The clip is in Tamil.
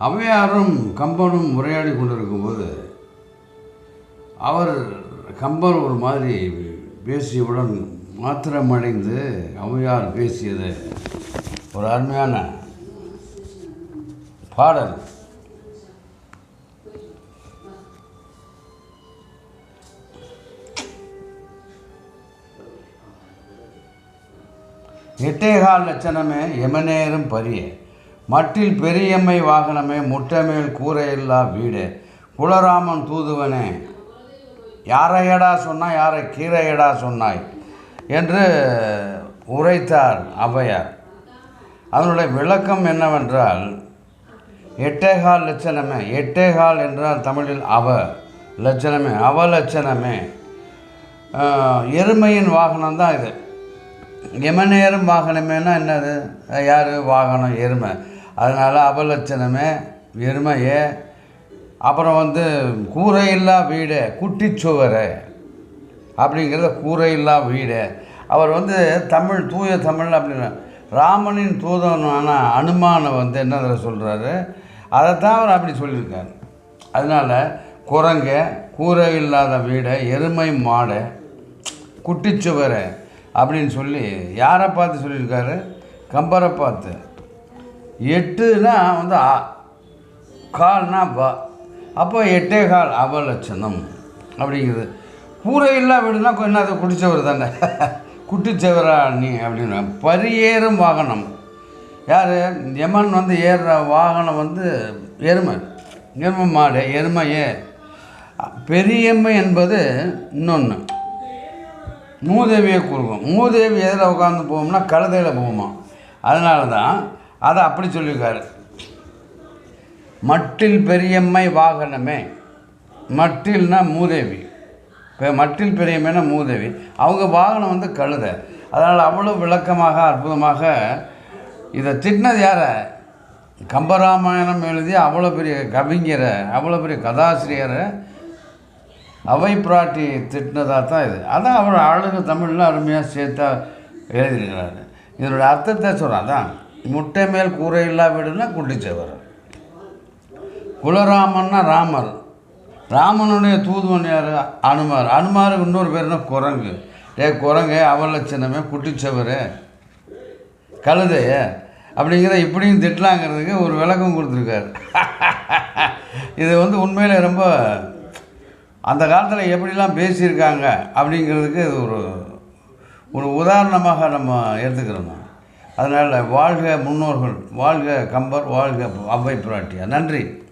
ஔவையாரும் கம்பனும் உரையாடி கொண்டிருக்கும்போது அவர் கம்பன் ஒரு மாதிரி பேசியவுடன் மாத்திரமடைந்து ஔவையார் பேசியது ஒரு அருமையான பாடல். எட்டேகால் லட்சணமே எமனேறும் பரிய. மட்டில் பெரியம்மை வாகனமே முட்டமேல் கூரையில்லா வீடு. குலராமன் தூதுவனே யாரையடா சொன்னாய் யாரை கீரையடா சொன்னாய் என்று உரைத்தார் ஔவையார். அதனுடைய விளக்கம் என்னவென்றால் எட்டேகால் லட்சணமே எட்டேகால் என்றால் தமிழில் அவ லட்சணமே அவ லட்சணமே. எருமையின் வாகனம் தான் இது. நேரம் வாகனமேனா என்னது? யார்? வாகனம் எருமை. அதனால் அபலட்சணமே எருமையே அப்புறம் வந்து கூரையில்லா வீடு குட்டிச்சுவரை அப்படிங்கிறத கூரையில்லா வீடு. அவர் வந்து தமிழ் தூய தமிழ் அப்படின்னு ராமனின் தூதனான அனுமானை வந்து என்ன சொல்கிறாரு அதைத்தான் அவர் அப்படி சொல்லியிருக்காரு. அதனால் குரங்க கூரை இல்லாத வீடை எருமை மாடை குட்டிச்சுவரை அப்படின்னு சொல்லி யாரை பார்த்து சொல்லியிருக்காரு? கம்பரை பார்த்து. எட்டுனா வந்து ஆ கால்னா வ. அப்போ எட்டே கால் அவலட்சணம் அப்படிங்கிறது கூரை இல்லா வீடுனா கொ- அதை குடிச்சவர் தானே. குட்டிச்சவரா நீ அப்படின்னு. பரியேறும் வாகனம். யார்? யமன் வந்து ஏறுற வாகனம் வந்து எருமை. எருமை மாடு எருமையே. பெரியம்மை என்பது இன்னொன்று மூதேவியை கொடுக்கும் மூதேவி எதில் உட்காந்து போகும்னா கழுதையில் போகுமா. அதனால தான் அதை அப்படி சொல்லியிருக்காரு. மட்டில் பெரியம்மை வாகனமே. மட்டில்னா மூதேவி. இப்போ மட்டில் பெரியம்மைனா மூதேவி. அவங்க வாகனம் வந்து கழுதை. அதனால் அவ்வளோ விளக்கமாக அற்புதமாக இதை திட்டினது யாரை? கம்பராமாயணம் எழுதி அவ்வளோ பெரிய கவிஞரை அவ்வளோ பெரிய கதாசிரியரை அவை பிராட்டி திட்டினதாக தான் இது. அதான் அவர் அழகு தமிழில் அருமையாக சேர்த்தா எழுதியிருக்கிறாரு. இதனுடைய அர்த்தத்தை சொல்கிறான் அதான். முட்டை மேல் கூரை இல்லா வீடுனா குட்டிச்சவர் குலராமன்னா ராமர். ராமனுடைய தூதுவன் யார்? அனுமார். அனுமாருக்கு இன்னொரு பேர்னா குரங்கு. டே குரங்கு அவலட்சணமே குட்டிச்சவர். கழுதைய. அப்படிங்கிற இப்படியும் திட்டலாங்கிறதுக்கு ஒரு விளக்கம் கொடுத்துருக்காரு. இது வந்து உண்மையில் ரொம்ப அந்த காலத்தில் எப்படிலாம் பேசியிருக்காங்க அப்படிங்கிறதுக்கு இது ஒரு ஒரு உதாரணமாக நம்ம எடுத்துக்கிறோம். அதனால் வாழ்க முன்னோர்கள் வாழ்க கம்பர் வாழ்க அவ்வை பிராட்டியா நன்றி.